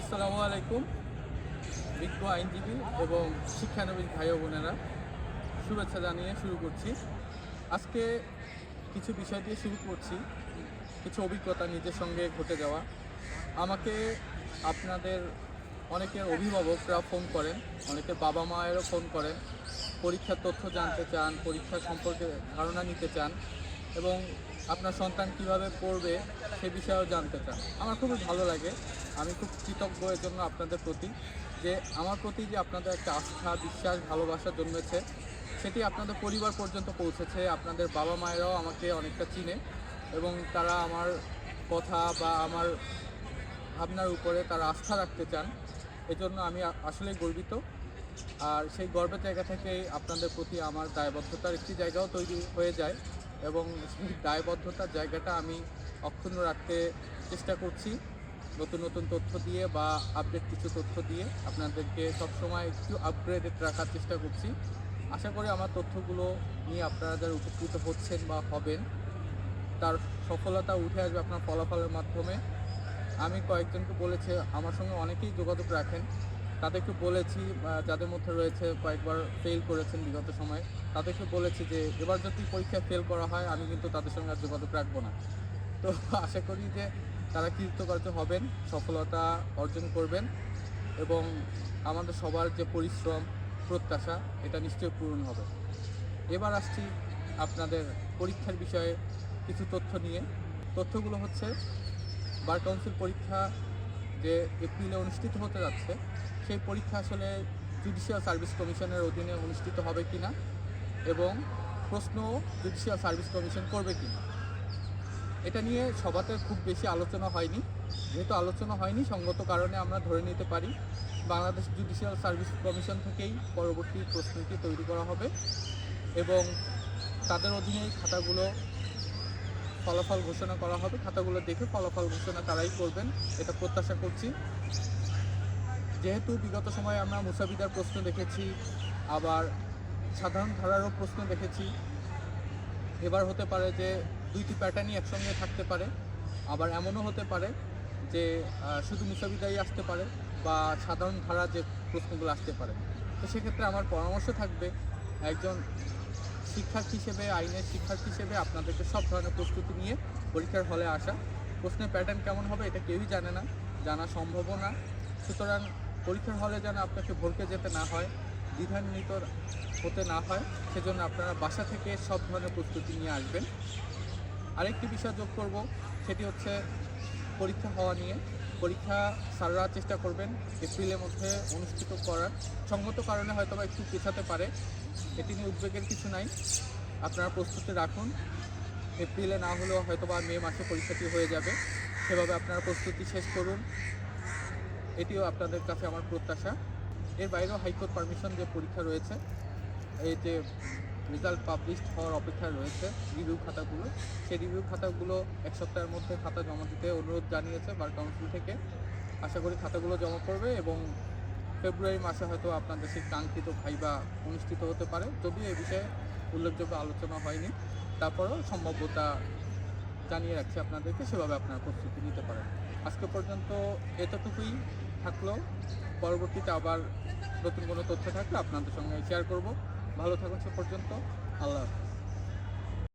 আসসালামু আলাইকুম। বিজ্ঞ আইনজীবী এবং শিক্ষানবিশ ভাই বোনেরা, শুভেচ্ছা জানিয়ে শুরু করছি। আজকে কিছু বিষয় দিয়ে শুরু করছি, কিছু অভিজ্ঞতা নিজের সঙ্গে ঘটে যাওয়া। আমাকে আপনাদের অনেকের অভিভাবকরা ফোন করেন, অনেকের বাবা মায়েরও ফোন করেন, পরীক্ষার তথ্য জানতে চান পরীক্ষা সম্পর্কে ধারণা নিতে চান এবং আপনার সন্তান কীভাবে পড়বে সে বিষয়েও জানতে চান। আমার খুবই ভালো লাগে। আমি খুব কৃতজ্ঞ এর জন্য আপনাদের প্রতি যে আমার প্রতি যে আপনাদের একটা আস্থা, বিশ্বাস, ভালোবাসা জন্মেছে, সেটি আপনাদের পরিবার পর্যন্ত পৌঁছেছে। আপনাদের বাবা মায়েরাও আমাকে অনেকটা চিনে এবং তারা আমার কথা বা আমার ভাবনার উপরে তারা আস্থা রাখতে চান। এজন্য আমি আ- আসলেই গর্বিত। আর সেই গর্বের জায়গা থেকেই আপনাদের প্রতি আমার দায়বদ্ধতার একটি জায়গাও তৈরি হয়ে যায়। এবং দায়বদ্ধতার জায়গাটা আমি অক্ষুণ্ণ রাখতে চেষ্টা করছি নতুন নতুন তথ্য দিয়ে বা আপডেট কিছু তথ্য দিয়ে। আপনাদেরকে সবসময় একটু আপগ্রেডেড রাখার চেষ্টা করছি। আশা করি আমার তথ্যগুলো নিয়ে আপনারা যারা উপকৃত হচ্ছেন বা হবেন, তার সফলতা উঠে আসবে আপনার ফলাফলের মাধ্যমে। আমি কয়েকজনকে বলেছি, আমার সঙ্গে অনেকেই যোগাযোগ রাখেন। তাদেরকে বলেছি যাদের মধ্যে রয়েছে কয়েকবার ফেল করেছেন বিগত সময়ে, তাদেরকে বলেছি যে এবার যদি পরীক্ষায় ফেল করা হয়, আমি কিন্তু তাদের সঙ্গে আর যোগাযোগ রাখব না। তো আশা করি যে তারা কৃতকার্য হবেন, সফলতা অর্জন করবেন এবং আমাদের সবার যে পরিশ্রম, প্রত্যাশা, এটা নিশ্চয়ই পূরণ হবে। এবার আসছি আপনাদের পরীক্ষার বিষয়ে কিছু তথ্য নিয়ে। তথ্যগুলো হচ্ছে, বার কাউন্সিল পরীক্ষা যে এপ্রিলে অনুষ্ঠিত হতে যাচ্ছে সেই পরীক্ষা আসলে জুডিশিয়াল সার্ভিস কমিশনের অধীনে অনুষ্ঠিত হবে কি না এবং প্রশ্ন জুডিশিয়াল সার্ভিস কমিশন করবে কি না এটা নিয়ে সভাতে খুব বেশি আলোচনা হয়নি। যেহেতু আলোচনা হয়নি, সঙ্গত কারণে আমরা ধরে নিতে পারি বাংলাদেশ জুডিশিয়াল সার্ভিস কমিশন থেকেই পরবর্তী প্রশ্নটি তৈরি করা হবে এবং তাদের অধীনেই খাতাগুলো ফলাফল ঘোষণা করা হবে। খাতাগুলো দেখে ফলাফল ঘোষণা তারাই করবেন, এটা প্রত্যাশা করছি। যেহেতু বিগত সময়ে আমরা মুসাবিদার প্রশ্ন দেখেছি, আবার সাধারণ ধারারও প্রশ্ন দেখেছি, এবার হতে পারে যে দুইটি প্যাটার্নই একসঙ্গে থাকতে পারে, আবার এমনও হতে পারে যে শুধু মুসাবিদাই আসতে পারে বা সাধারণ ধারা যে প্রশ্নগুলো আসতে পারে। তো সেক্ষেত্রে আমার পরামর্শ থাকবে, একজন শিক্ষার্থী হিসেবে, আইনের শিক্ষার্থী হিসেবে আপনাদেরকে সব ধরনের প্রস্তুতি নিয়ে পরীক্ষার হলে আসা। প্রশ্নের প্যাটার্ন কেমন হবে এটা কেউই জানে না, জানা সম্ভবও না। সুতরাং পরীক্ষার হলে যেন আপনাকে ভরকে যেতে না হয়, দ্বিধান্বিত হতে না হয়, সেজন্য আপনারা বাসা থেকে সব ধরনের প্রস্তুতি নিয়ে আসবেন। আরেকটি বিষয় যোগ করব, সেটি হচ্ছে পরীক্ষা হওয়া নিয়ে। পরীক্ষা সাররা চেষ্টা করবেন এপ্রিলের মধ্যে অনুষ্ঠিত করার। সঙ্গত কারণে হয়তো বা একটু পেছাতে পারে, এটি নিয়ে উদ্বেগের কিছু নাই। আপনারা প্রস্তুতি রাখুন। এপ্রিলে না হলেও হয়তো বা মে মাসে পরীক্ষাটি হয়ে যাবে। সেভাবে আপনারা প্রস্তুতি শেষ করুন। এটিও আপনাদের কাছে আমার প্রত্যাশা। এর বাইরেও হাইকোর্ট পারমিশন যে পরীক্ষা রয়েছে, এই যে রেজাল্ট পাবলিশড হওয়ার অপেক্ষায় রয়েছে রিভিউ খাতাগুলো, সেই রিভিউ খাতাগুলো এক সপ্তাহের মধ্যে খাতা জমা দিতে অনুরোধ জানিয়েছে বার কাউন্সিল থেকে। আশা করি খাতাগুলো জমা করবে এবং ফেব্রুয়ারি মাসে হয়তো আপনাদের সেই কাঙ্ক্ষিত ভাইবা অনুষ্ঠিত হতে পারে। যদিও এই বিষয়ে উল্লেখযোগ্য আলোচনা হয়নি, তারপরেও সম্ভাব্যতা জানিয়ে রাখছি আপনাদেরকে, সেভাবে আপনারা প্রস্তুতি নিতে পারেন। আজকে পর্যন্ত এতটুকুই থাকল। পরবর্তীতে আবার নতুন কোনো তথ্য থাকলে আপনাদের সঙ্গে শেয়ার করব। ভালো থাকুন সে পর্যন্ত। আল্লাহ হাফেজ।